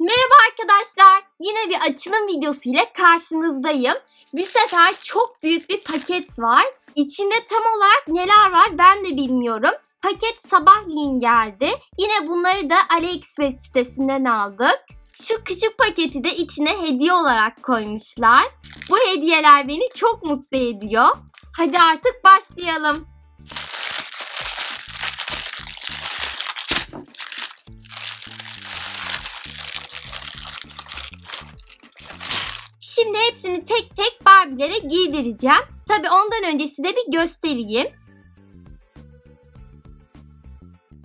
Merhaba arkadaşlar. Yine bir açılım videosu ile karşınızdayım. Bu sefer çok büyük bir paket var. İçinde tam olarak neler var ben de bilmiyorum. Paket sabahleyin geldi. Yine bunları da AliExpress sitesinden aldık. Şu küçük paketi de içine hediye olarak koymuşlar. Bu hediyeler beni çok mutlu ediyor. Hadi artık başlayalım. Şimdi hepsini tek tek Barbie'lere giydireceğim. Tabii ondan önce size bir göstereyim.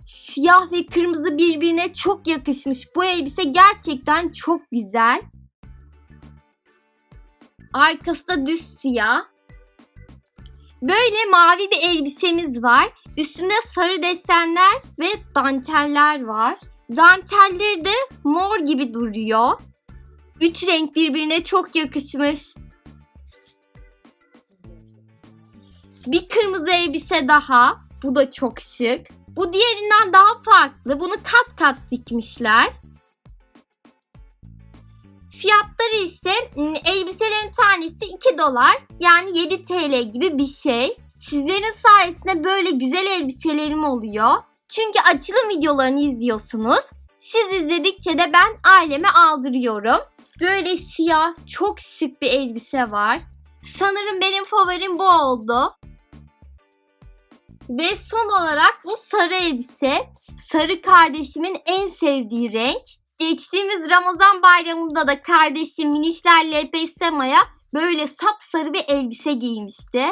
Siyah ve kırmızı birbirine çok yakışmış. Bu elbise gerçekten çok güzel. Arkası da düz siyah. Böyle mavi bir elbisemiz var. Üstünde sarı desenler ve danteller var. Dantelleri de mor gibi duruyor. Üç renk birbirine çok yakışmış. Bir kırmızı elbise daha. Bu da çok şık. Bu diğerinden daha farklı. Bunu kat kat dikmişler. Fiyatları ise elbiselerin tanesi 2 dolar. Yani 7 TL gibi bir şey. Sizlerin sayesinde böyle güzel elbiselerim oluyor. Çünkü açılım videolarını izliyorsunuz. Siz izledikçe de ben aileme aldırıyorum. Böyle siyah çok şık bir elbise var. Sanırım benim favorim bu oldu. Ve son olarak bu sarı elbise. Sarı kardeşimin en sevdiği renk. Geçtiğimiz Ramazan bayramında da kardeşim Minişler LP Sema'ya böyle sapsarı bir elbise giymişti.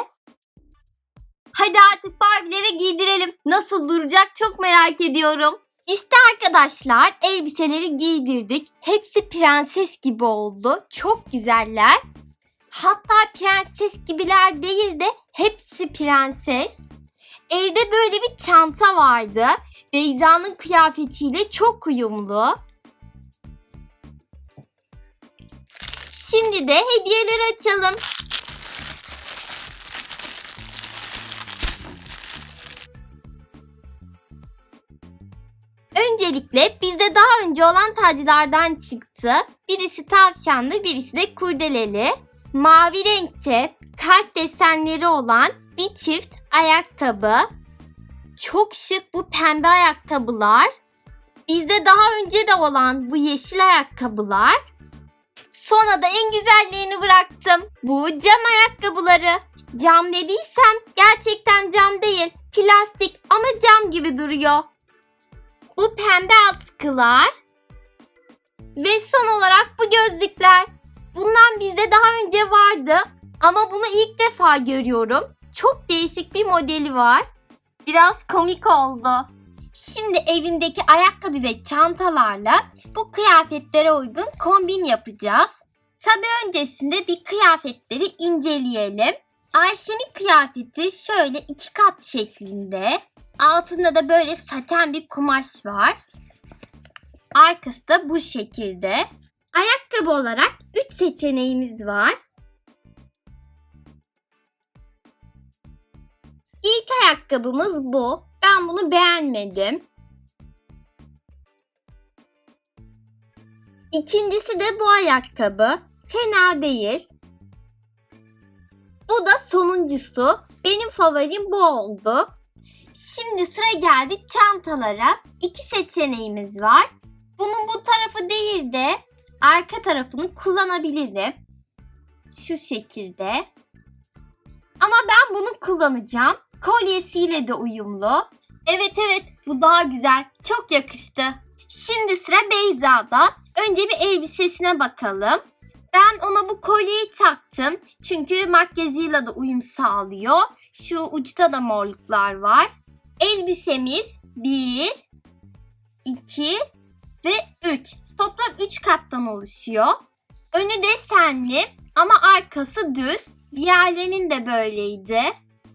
Hadi artık Barbie'lere giydirelim. Nasıl duracak çok merak ediyorum. İşte arkadaşlar elbiseleri giydirdik. Hepsi prenses gibi oldu. Çok güzeller. Hatta prenses gibiler değil de hepsi prenses. Evde böyle bir çanta vardı. Beyza'nın kıyafetiyle çok uyumlu. Şimdi de hediyeleri açalım. Öncelikle bizde daha önce olan taclardan çıktı. Birisi tavşanlı, birisi de kurdeleli. Mavi renkte kalp desenleri olan bir çift ayakkabı. Çok şık bu pembe ayakkabılar. Bizde daha önce de olan bu yeşil ayakkabılar. Sonra da en güzelliğini bıraktım. Bu cam ayakkabıları. Cam dediysem gerçekten cam değil. Plastik ama cam gibi duruyor. Bu pembe askılar. Ve son olarak bu gözlükler. Bundan bizde daha önce vardı ama bunu ilk defa görüyorum. Çok değişik bir modeli var. Biraz komik oldu. Şimdi evimdeki ayakkabı ve çantalarla bu kıyafetlere uygun kombin yapacağız. Tabi öncesinde bir kıyafetleri inceleyelim. Ayşe'nin kıyafeti şöyle iki kat şeklinde. Altında da böyle saten bir kumaş var. Arkası da bu şekilde. Ayakkabı olarak 3 seçeneğimiz var. İlk ayakkabımız bu. Ben bunu beğenmedim. İkincisi de bu ayakkabı. Fena değil. Bu da sonuncusu. Benim favorim bu oldu. Şimdi sıra geldi çantalara. İki seçeneğimiz var. Bunun bu tarafı değil de arka tarafını kullanabilirim. Şu şekilde. Ama ben bunu kullanacağım. Kolyesiyle de uyumlu. Evet evet bu daha güzel. Çok yakıştı. Şimdi sıra Beyza'da. Önce bir elbisesine bakalım. Ben ona bu kolyeyi taktım. Çünkü makyajıyla da uyum sağlıyor. Şu uçta da morluklar var. Elbisemiz 1, 2 ve 3. Toplam 3 kattan oluşuyor. Önü desenli ama arkası düz. Diğerlerinin de böyleydi.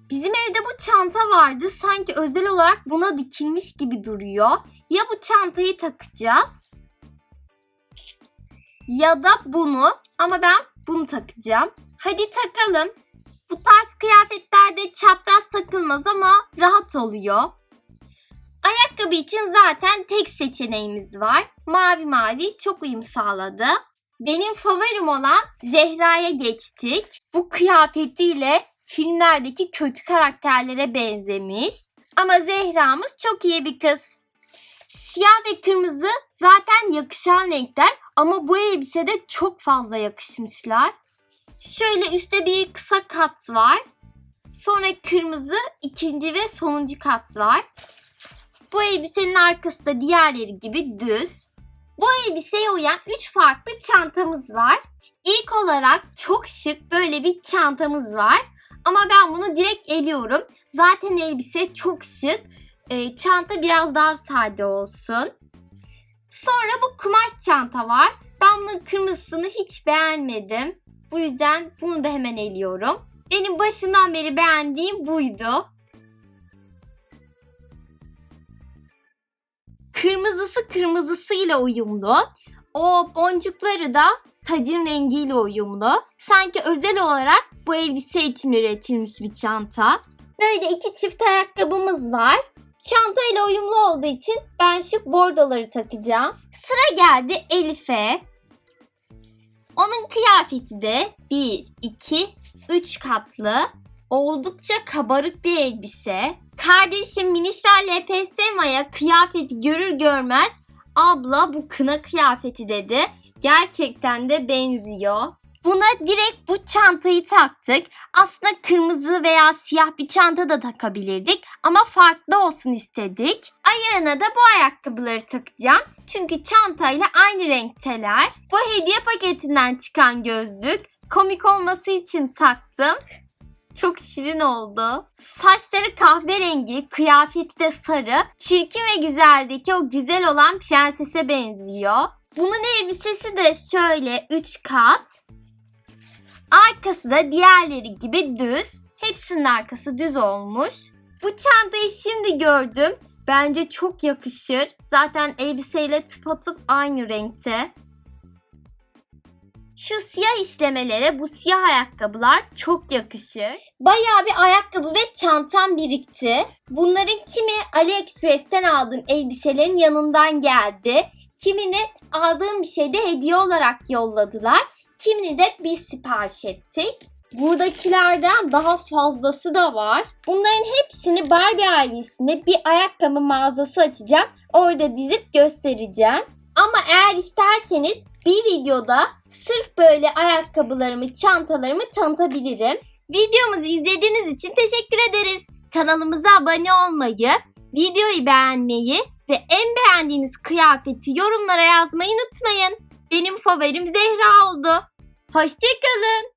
Bizim evde bu çanta vardı. Sanki özel olarak buna dikilmiş gibi duruyor. Ya bu çantayı takacağız ya da bunu ama ben bunu takacağım. Hadi takalım. Bu tarz kıyafetlerde çapraz takılmaz ama rahat oluyor. Ayakkabı için zaten tek seçeneğimiz var. Mavi mavi çok uyum sağladı. Benim favorim olan Zehra'ya geçtik. Bu kıyafetiyle filmlerdeki kötü karakterlere benzemiş. Ama Zehra'mız çok iyi bir kız. Siyah ve kırmızı zaten yakışan renkler ama bu elbisede çok fazla yakışmışlar. Şöyle üstte bir kısa kat var. Sonra kırmızı ikinci ve sonuncu kat var. Bu elbisenin arkası da diğerleri gibi düz. Bu elbiseye uyan 3 farklı çantamız var. İlk olarak çok şık böyle bir çantamız var. Ama ben bunu direkt eliyorum. Zaten elbise çok şık. Ee, çanta biraz daha sade olsun. Sonra bu kumaş çanta var. Ben bunun kırmızısını hiç beğenmedim. Bu yüzden bunu da hemen eliyorum. Benim başından beri beğendiğim buydu. Kırmızısı kırmızısıyla uyumlu. O boncukları da tacın rengiyle uyumlu. Sanki özel olarak bu elbise için üretilmiş bir çanta. Böyle iki çift ayakkabımız var. Çantayla uyumlu olduğu için ben şu bordoları takacağım. Sıra geldi Elif'e. Onun kıyafeti de 1, 2, 3 katlı. Oldukça kabarık bir elbise. Kardeşim Minişler LPS Maya kıyafeti görür görmez abla bu kına kıyafeti dedi. Gerçekten de benziyor. Buna direkt bu çantayı taktık. Aslında kırmızı veya siyah bir çanta da takabilirdik ama farklı olsun istedik. Ayağına da bu ayakkabıları takacağım. Çünkü çantayla aynı renkteler. Bu hediye paketinden çıkan gözlük. Komik olması için taktım. Çok şirin oldu. Saçları kahverengi, kıyafeti de sarı. Çirkin ve güzeldeki o güzel olan prensese benziyor. Bunun elbisesi de şöyle 3 kat. Arkası da diğerleri gibi düz. Hepsinin arkası düz olmuş. Bu çantayı şimdi gördüm. Bence çok yakışır. Zaten elbiseyle tıpatıp aynı renkte. Şu siyah işlemelere bu siyah ayakkabılar çok yakışır. Bayağı bir ayakkabı ve çantam birikti. Bunların kimi AliExpress'ten aldığım elbiselerin yanından geldi. Kimini aldığım bir şeyde hediye olarak yolladılar. Kimini de biz sipariş ettik. Buradakilerden daha fazlası da var. Bunların hepsini Barbie ailesinde bir ayakkabı mağazası açacağım. Orada dizip göstereceğim. Ama eğer isterseniz bir videoda sırf böyle ayakkabılarımı, çantalarımı tanıtabilirim. Videomuzu izlediğiniz için teşekkür ederiz. Kanalımıza abone olmayı, videoyu beğenmeyi ve en beğendiğiniz kıyafeti yorumlara yazmayı unutmayın. Benim favorim Zehra oldu. Hoşçakalın.